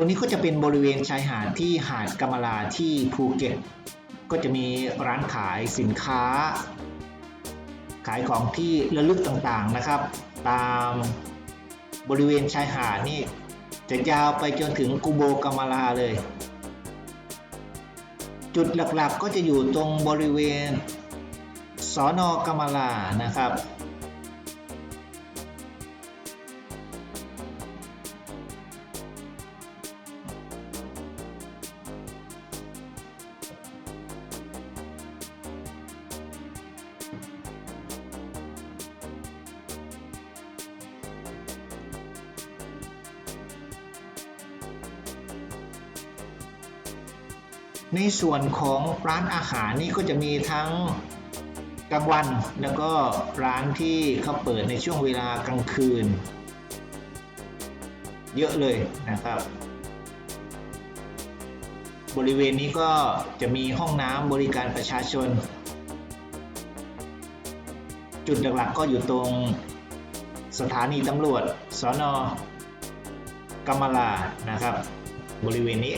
ตรงนี้ก็จะเป็นบริเวณชายหาดที่หาดกำมะลาที่ภูเก็ต ก็จะมีร้านขายสินค้า ขายของที่ระลึกต่างๆนะครับ ตามบริเวณชายหาดนี่จะยาวไปจนถึงกูโบกำมะลาเลย จุดหลักๆก็จะอยู่ตรงบริเวณสอนอกำมะลานะครับ ในส่วนของร้านอาหารนี่ก็จะมีทั้งกลางวัน แล้วก็ร้านที่เขาเปิดในช่วงเวลากลางคืน เยอะเลยนะครับ บริเวณนี้ก็จะมีห้องน้ำบริการประชาชน จุดหลักๆก็อยู่ตรงสถานีตำรวจสอนอกำมลานะครับ บริเวณนี้